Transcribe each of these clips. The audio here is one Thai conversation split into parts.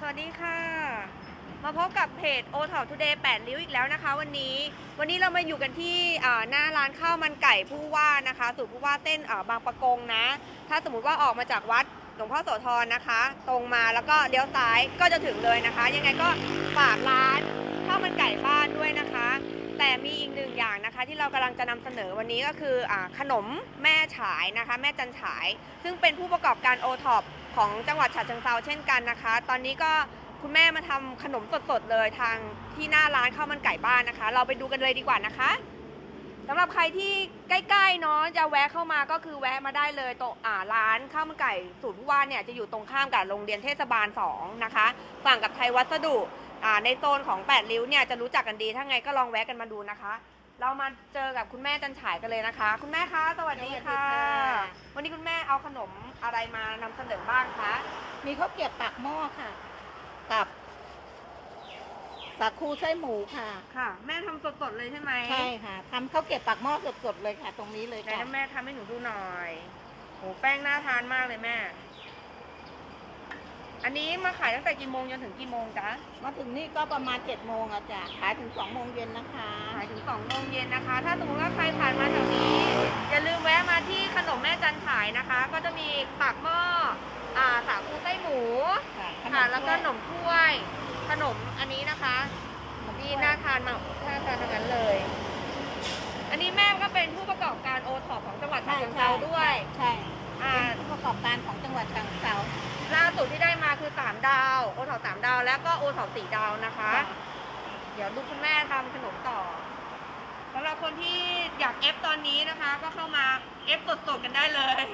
สวัสดีค่ะ มาพบกับเพจโอทอปทูเดย์แปดริ้วอีกแล้วนะคะ วันนี้ วันนี้เรามาอยู่กันที่หน้าร้านข้าวมันไก่ผู้ว่านะคะสูตรผู้ว่าเส้นบางประกงนะ ถ้าสมมติว่าออกมาจากวัดหลวงพ่อโสธรนะคะ ตรงมาแล้วก็เลี้ยวซ้ายก็จะถึงเลยนะคะ ยังไงก็ฝากร้านข้าวมันไก่บ้านด้วยนะคะ แต่มีอีกหนึ่งอย่างนะคะที่เรากำลังจะนำเสนอวันนี้ก็คืออาขนมแม่ฉายนะคะ แม่จันฉาย ซึ่งเป็นผู้ประกอบการโอท็อปของจังหวัดฉะเชิงเซาเช่นกันนะคะ ตอนนี้ก็คุณแม่มาทำขนมสดๆเลยทางที่หน้าร้านข้าวมันไก่บ้านนะคะ เราไปดูกันเลยดีกว่านะคะสำหรับใครที่ใกล้ๆเนาะจะแวะเข้ามาก็คือแวะมาได้เลยตรงอ่าร้านข้าวมันไก่สูตรผู้ว่าเนี่ยจะอยู่ตรงข้ามกับโรงเรียนเทศบาล2นะคะฝั่งกับไทยวัสดุ อ่าในโซนของแปดริ้วเนี่ยจะรู้จักกันดีถ้าไงก็ลองแวะกันมาดูนะคะ เรามาเจอกับคุณแม่จันฉายกันเลยนะคะ คุณแม่คะสวัสดีค่ะ สวัสดีค่ะ วันนี้คุณแม่เอาขนมอะไรมานำเสนอบ้างคะมีข้าวเกรียบปากหม้อค่ะ กับสาคูไส้หมูค่ะ ค่ะ แม่ทำสดๆเลยใช่ไหมใช่ค่ะทำข้าวเกรียบปากหม้อสดๆเลยค่ะ ตรงนี้เลยไหนค่ะ นะแม่ทำให้หนูดูหน่อยโหแป้งน่าทานมากเลยแม่ อันนี้มาขายตั้งแต่กี่โมงจนถึงกี่โมงจ๊ะมาถึงนี่ก็ประมาณเจ็ดโมงอะจ้ะขายถึงสองโมงเย็นนะคะขายถึง2โมงเย็นนะคะ ถ้าสมมติว่าใครผ่านมาแถวนี้ อย่าลืมแวะมาที่ขนมแม่จันฉายนะคะ ก็จะมีปากหม้ออ่าสาคูไส้หมูค่ะขนค่ะมแล้วก็ขนถ้วยมถ้วย ขนมอันนี้นะคะขนมนี่ถ้วยน่าทานมากน่าทานทั้งนั้นเลย อันนี้แม่ก็เป็นผู้ประ โอท็อปสามดาวแล้วก็โอท็อปสี่ดาวนะคะค่ะเดี๋ยวดูคุณแม่ทำขนมต่อสำหรับคนที่อยากเอฟตอนนี้นะคะ ก็เข้ามาเอฟสดๆกันได้เลย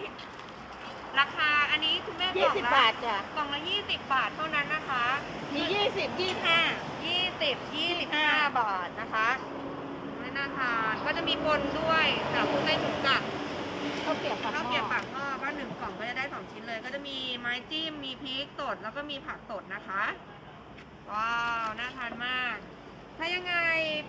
ราคาอันนี้คุณแม่กยี่ล่องสิบละบาทจ้ะ กล่องละยี่สิบบาทเท่านั้นนะคะ มียี่สิบยี่ห้า ยี่สิบยี่สิบห้าบาทนะคะไม่น่าทานก็จะมีปนด้วยสาคูไส้หมูกับข้าวเกรียบปากหข้าวม้เกรียบอปากหม้อ เลย ก็จะมีไม้จิ้ม มีพริกสดแล้วก็มีผักสดนะคะ ว้าว น่าทานมาก ถ้ายังไง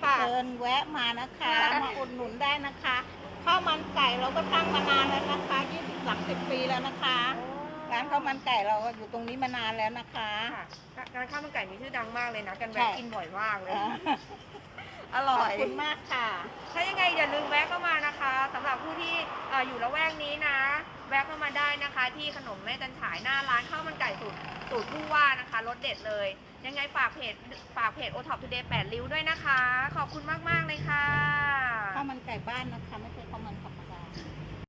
ฝาก เชิญแวะมานะคะมาอุดหนุนได้นะคะข้าวมันไก่เราก็ตั้งมานานแล้วนะคะยี่สิบสามสิบปีแล้วนะคะ ร้านข้าวมันไก่เราอยู่ตรงนี้มานานแล้วนะคะ ค่ะร้านข้าวมันไก่มีชื่อดังมากเลยนะ กันใช่แวะกินบ่อยมากเลยอ่าอร่ขออบย คุณมากค่ะ ถ้ายังไงอย่าลืมแวะเข้ามานะคะสำหรับผู้ที่เอ่ออยู่ละแวกนี้นะ แวะเข้ามาได้นะคะ ที่ขนมแม่จันฉายหน้าร้านข้าวมันไก่สูตรสูตรผู้ว่านะคะรสเด็ดเลย ยังไงฝากเพจฝากเพจโอท็อปทูเดย์แปดริ้วด้วยนะคะ ขอบคุณมาก ๆ เลยค่ะ ข้าวมันไก่บ้านนะคะไม่เคย